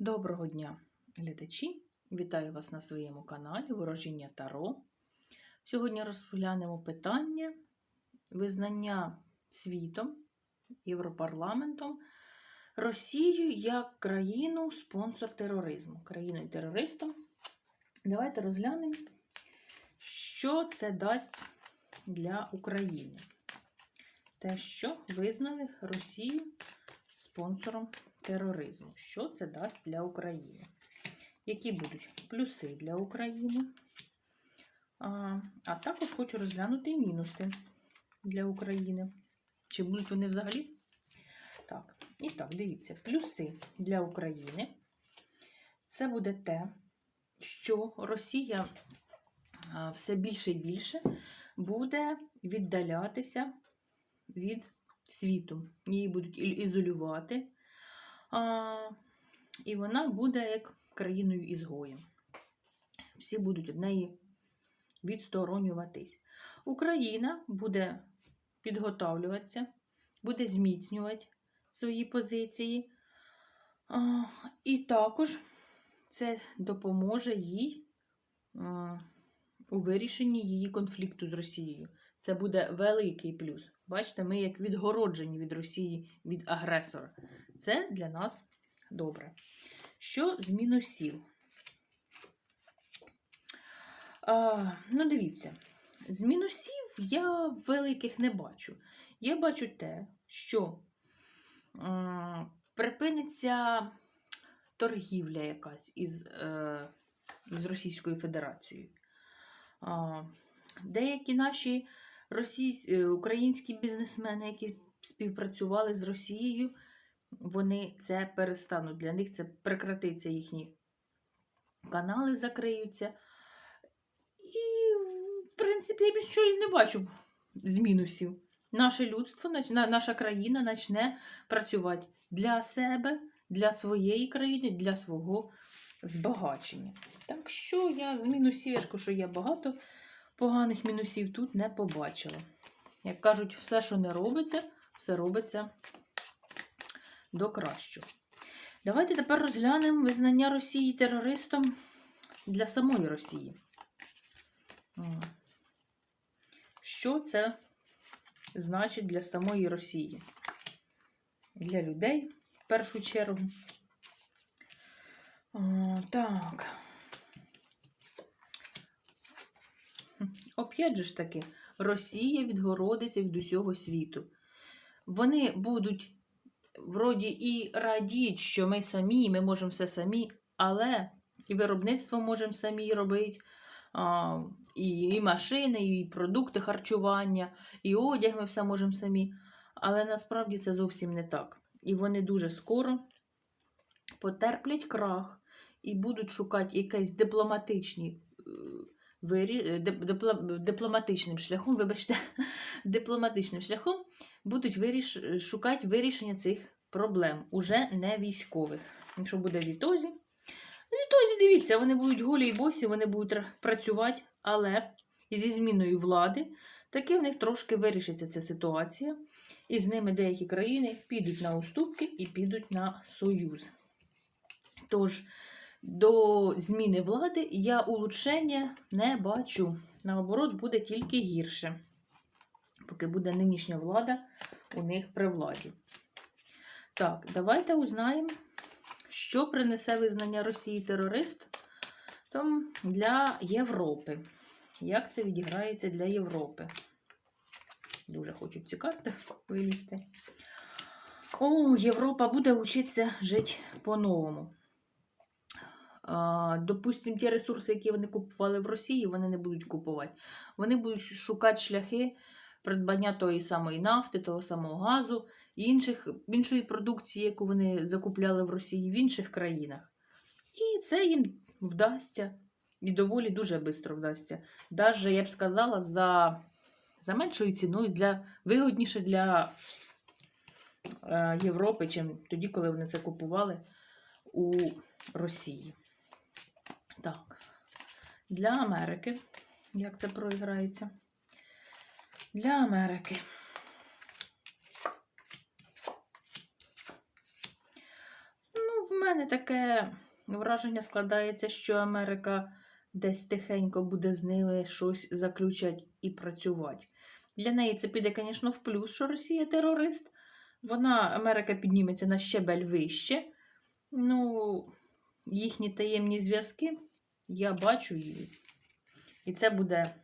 Доброго дня, глядачі! Вітаю вас на своєму каналі Ворожіння Таро. Сьогодні розглянемо питання визнання світом, Європарламентом Росію як країну спонсор тероризму, країною терористом. Давайте розглянемо, що це дасть для України. Те, що визнали Росію спонсором тероризму. Що це дасть для України? Які будуть плюси для України? А, а також хочу розглянути мінуси для України. Чи будуть вони взагалі? Так, і так, дивіться, плюси для України. Це буде те, що Росія все більше і більше буде віддалятися від світу. Її будуть ізолювати. А, і вона буде як країною ізгоєм. Всі будуть від неї відсторонюватись. Україна буде підготовлюватися, буде зміцнювати свої позиції. А, і також це допоможе їй а, у вирішенні її конфлікту з Росією. Це буде великий плюс. Бачите, ми як відгороджені від Росії від агресора. Це для нас добре. Що з мінусів? А, ну, дивіться, з мінусів я великих не бачу. Я бачу те, що м, припиниться торгівля якась із, е, із Російською Федерацією. А, деякі наші російсь... е, українські бізнесмени, які співпрацювали з Росією, вони це перестануть. Для них це прекратиться їхні канали, закриються. І, в принципі, я більше не бачу з мінусів. Наше людство, наша країна почне працювати для себе, для своєї країни, для свого збагачення. Так що я з мінусів, що я багато поганих мінусів тут не побачила. Як кажуть, все, що не робиться, все робиться до кращого. Давайте тепер розглянемо визнання Росії терористом для самої Росії. Що це значить для самої Росії? Для людей в першу чергу. О, так. Оп'ять же ж таки, Росія відгородиться від усього світу. Вони будуть вроді і радіють, що ми самі, ми можемо все самі, але і виробництво можемо самі робити, і, машини, і продукти харчування, і одяг ми все можемо самі. Але насправді це зовсім не так. І вони дуже скоро потерплять крах і будуть шукати якісь дипломатичні. Вирі- е, дипло- дипломатичним шляхом, вибачте, дипломатичним шляхом будуть виріш... шукати вирішення цих проблем, уже не військових. Якщо буде відтозі, ну, відтозі, дивіться, вони будуть голі і босі, вони будуть працювати, але зі зміною влади таки в них трошки вирішиться ця ситуація, і з ними деякі країни підуть на уступки і підуть на союз. Тож, до зміни влади я улучшення не бачу. Наоборот, буде тільки гірше, поки буде нинішня влада у них при владі. Так, давайте узнаємо, що принесе визнання Росії терористом для Європи. Як це відіграється для Європи? Дуже хочуть ці карти вилізти. О, Європа буде вчитися жити по-новому. Допустим, ті ресурси, які вони купували в Росії, вони не будуть купувати. Вони будуть шукати шляхи придбання тої самої нафти, того самого газу і інших, іншої продукції, яку вони закупляли в Росії в інших країнах. І це їм вдасться. І доволі дуже швидко вдасться. Даже, я б сказала, за, за меншою ціною, для, вигодніше для е, Європи, чим тоді, коли вони це купували у Росії. Так, для Америки, як це проіграється? Для Америки. Ну, в мене таке враження складається, що Америка десь тихенько буде з ними щось заключати і працювати. Для неї це піде, звісно, в плюс, що Росія терорист. Вона, Америка підніметься на щебель вище. Ну, їхні таємні зв'язки я бачу її. І це буде,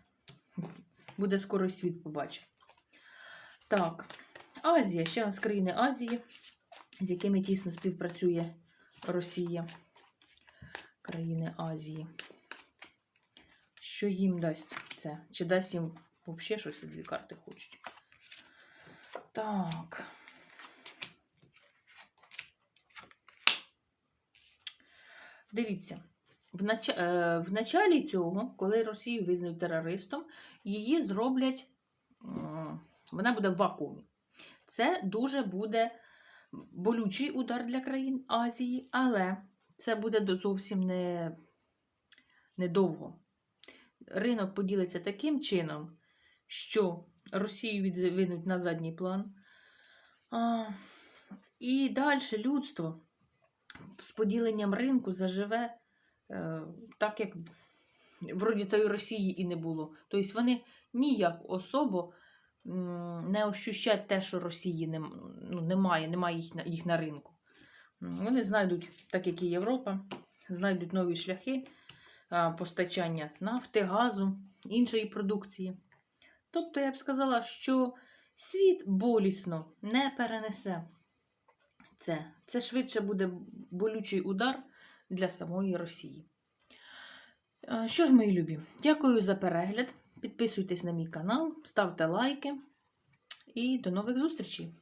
буде скоро світ побачить. Так, Азія, ще з країни Азії, з якими тісно співпрацює Росія. Країни Азії. Що їм дасть це? Чи дасть їм взагалі щось дві карти хочуть? Так. Дивіться, в, нач... е, в началі цього, коли Росію визнають терористом, її зроблять, вона буде в вакуумі. Це дуже буде болючий удар для країн Азії, але це буде зовсім не, недовго. Ринок поділиться таким чином, що Росію відвинуть на задній план. А, і далі людство з поділенням ринку заживе е, так, як вроді тої Росії і не було. Тобто вони ніяк особо не ощущать те, що Росії ну, немає, немає їх на, їх на ринку. Вони знайдуть, так як і Європа, знайдуть нові шляхи а, постачання нафти, газу, іншої продукції. Тобто я б сказала, що світ болісно не перенесе це. Це швидше буде болючий удар для самої Росії. Е, Що ж, мої любі, дякую за перегляд. Підписуйтесь на мій канал, ставте лайки і до нових зустрічей!